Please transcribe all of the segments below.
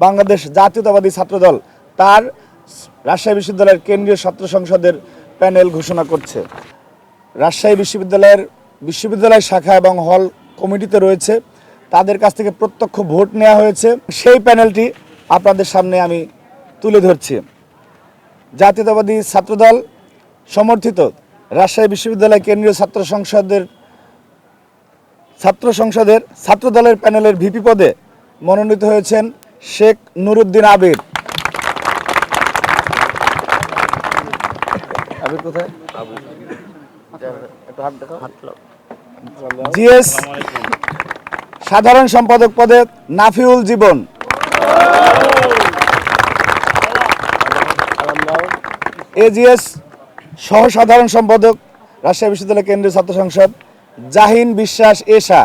বাংলাদেশ জাতীয়তাবাদী ছাত্রদল তার রাজশাহী বিশ্ববিদ্যালয়ের কেন্দ্রীয় ছাত্র সংসদের প্যানেল ঘোষণা করছে। রাজশাহী বিশ্ববিদ্যালয়ের বিশ্ববিদ্যালয় শাখা এবং হল কমিটিতে রয়েছে। তাদের কাছ থেকে প্রত্যক্ষ ভোট নেওয়া হয়েছে। সেই প্যানেলটি আপনাদের সামনে আমি তুলে ধরছি। জাতীয়তাবাদী ছাত্রদল সমর্থিত রাজশাহী বিশ্ববিদ্যালয় কেন্দ্রীয় ছাত্র সংসদের ছাত্র সংসদের ছাত্রদলের প্যানেলের ভিপি পদে মনোনীত হয়েছেন শেখ নুরুদ্দিন আবির। আবির কোথায়? জিএস সাধারণ সম্পাদক পদে নাফিউল জীবন। এজিএস সহ সাধারণ সম্পাদক রাজশাহী বিশ্ববিদ্যালয় কেন্দ্রীয় ছাত্র সংসদ জাহিন বিশ্বাস এশা।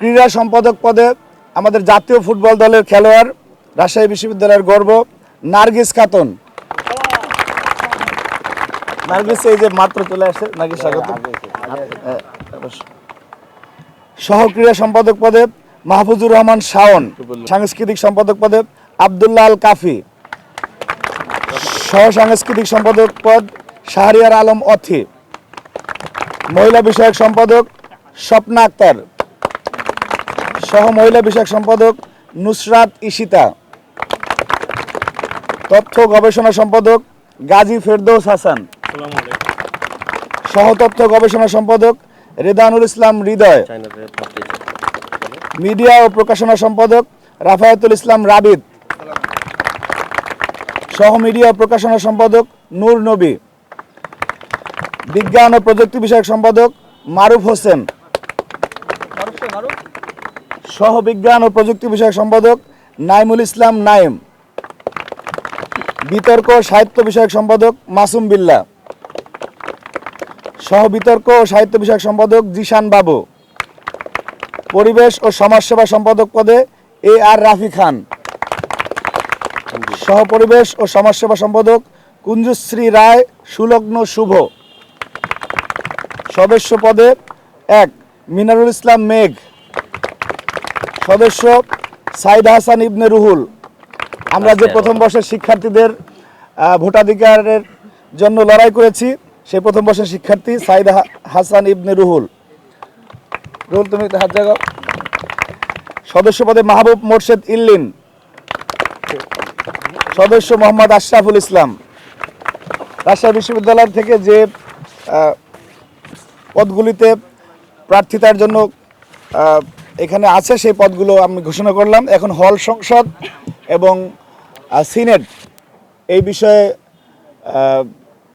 ক্রীড়া সম্পাদক পদে আমাদের জাতীয় ফুটবল দলের খেলোয়াড় রাজশাহী বিশ্ববিদ্যালয়ের গর্ব নার্গিস খাতুন। নার্গিস এই যে মাত্র চলে আসে নার্গিস স্বাগত। হ্যাঁ, অবশ্যই। সহ ক্রীড়া সম্পাদক পদে মাহফুজুর রহমান শাওন সাংস্কৃতিক সম্পাদক পদে আবদুল্লাহ আল কাফি। সহ সাংস্কৃতিক সম্পাদক পদ শাহরিয়ার আলম অথি। মহিলা বিষয়ক সম্পাদক স্বপ্না আক্তার। সহ মহিলা বিষয়ক সম্পাদক নুসরাত ইশিতা তথ্য গবেষণা সম্পাদক গাজী ফেরদৌস হাসান। সহ তথ্য গবেষণা সম্পাদক রেদানুল ইসলাম হৃদয়। মিডিয়া ও প্রকাশনা সম্পাদক রাফায়াতুল ইসলাম রাবিদ সহ মিডিয়া ও প্রকাশনা সম্পাদক নূর নবী। বিজ্ঞান ও প্রযুক্তি বিষয়ক সম্পাদক মারুফ হোসেন। সহ বিজ্ঞান ও প্রযুক্তি বিষয়ক সম্পাদক নাইমুল ইসলাম নাইম বিতর্ক সাহিত্য বিষয়ক সম্পাদক মাসুম বিল্লা। সহ বিতর্ক ও সাহিত্য বিষয়ক সম্পাদক জিশান বাবু। পরিবেশ ও সমাজসেবা সম্পাদক পদে এ আর রাফি খান। সহ পরিবেশ ও সমাজসেবা সম্পাদক কুঞ্জশ্রী রায় সুলগ্ন শুভ। সদস্য পদে এক মিনারুল ইসলাম মেঘ। সদস্য সাইদ হাসান ইবনে রুহুল। আমরা যে প্রথম বর্ষের শিক্ষার্থীদের ভোটাধিকারের জন্য লড়াই করেছি সেই প্রথম বর্ষের শিক্ষার্থী সাইদ হাসান ইবনে রুহুল। রুহুল তুমি হাত জাগাও। সদস্য পদে মাহবুব মোর্শেদ ইল্লিন। সদস্য মোহাম্মদ আশরাফুল ইসলাম। রাজশাহী বিশ্ববিদ্যালয় থেকে যে পদগুলিতে প্রার্থিতার জন্য এখানে আছে সেই পদগুলো আমি ঘোষণা করলাম। এখন হল সংসদ এবং সিনেট। এই বিষয়ে